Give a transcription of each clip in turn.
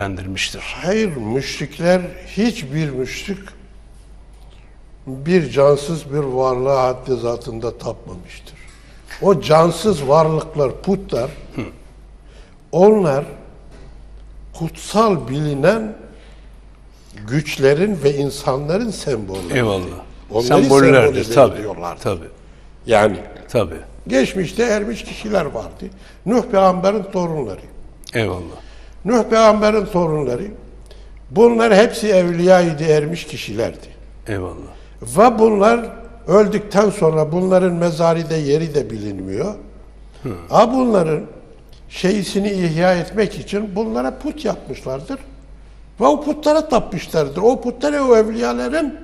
değerlendirmiştir. Hayır, müşrikler hiçbir müşrik bir cansız bir varlığa haddi zatında tapmamıştır. O cansız varlıklar, putlar, onlar kutsal bilinen güçlerin ve insanların sembolleri. Eyvallah. Onları Sembollerdir tabii. Tabii. Yani Tabii. geçmişte ermiş kişiler vardı. Nuh peygamberin torunları. Eyvallah. Nuh peygamberin torunları. Bunlar hepsi evliyaydı, ermiş kişilerdi. Eyvallah. Ve bunlar öldükten sonra bunların mezarı da yeri de bilinmiyor. Ha bunların şeysini ihya etmek için bunlara put yapmışlardır. Ve o putlara tapmışlardır. O putlar o evliyaların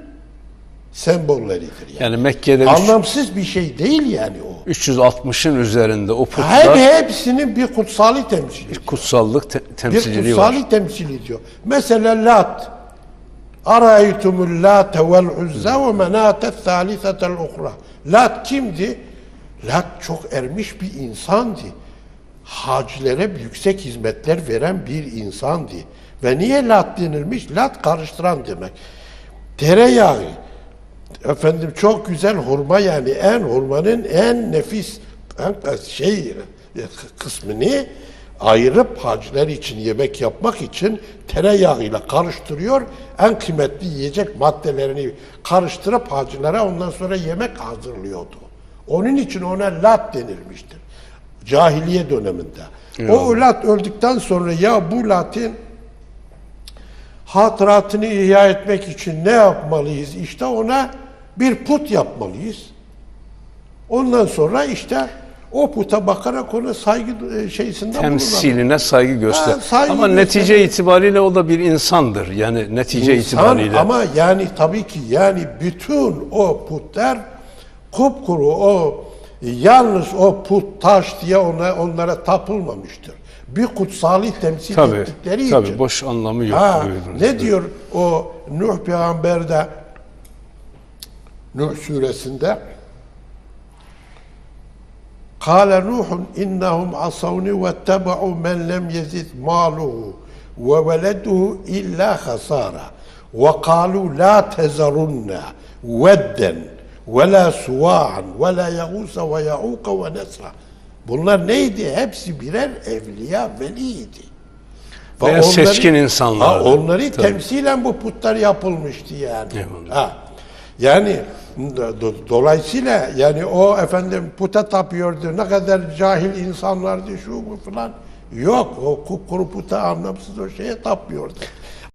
sembolleridir. Yani. Yani Mekke'de üç- Anlamsız bir şey değil yani o. 360'ın üzerinde o Hep putlar hepsinin bir kutsali temsil ediyor. kutsallık te- Bir temsilciliği var. kutsali temsil ediyor. Mesela Lat. Araytumul Late vel Uzza ve menate thalithetel uhra. Lat kimdi? Lat çok ermiş bir insandı. Hacilere yüksek hizmetler veren bir insandı. Ve niye Lat denilmiş? Lat karıştıran demek. Tereyağı, efendim çok güzel hurma yani en hurmanın en nefis şey kısmını ayırıp haciler için yemek yapmak için tereyağıyla karıştırıyor. En kıymetli yiyecek maddelerini karıştırıp hacilere ondan sonra yemek hazırlıyordu. Onun için ona lat denilmiştir. Cahiliye döneminde. O lat öldükten sonra ya bu latin hatıratını ihya etmek için ne yapmalıyız? İşte ona bir put yapmalıyız. Ondan sonra işte o puta bakarak ona saygı e, şeysinde bulunalım. Temsiline saygı göster. Ha, saygı ama göster. netice itibariyle o da bir insandır. Yani netice İnsan itibariyle. ama yani tabii ki yani bütün o putlar kupkuru o yalnız o put taş diye ona onlara tapılmamıştır. Bir kutsali temsil tabii, ettikleri tabii için. boş anlamı yok. Ha, ne diyor o Nuh peygamberde Nuh suresinde Kale Nuhun innahum asavni ve teba'u men lem yezid maluhu ve veleduhu illa hasara ve kalu la tezarunna vedden ve la suva'an ve la yağusa ve ya'uka ve nesra Bunlar neydi? Hepsi birer evliya veliydi. Ve Veya seçkin insanlardı. Ha, onları Tabii. temsilen bu putlar yapılmıştı yani. Eyvallah. Ha. Yani dolayısıyla yani o efendim puta tapıyordu. Ne kadar cahil insanlardı şu bu falan. Yok o kupkuru puta anlamsız o şeye tapmıyordu.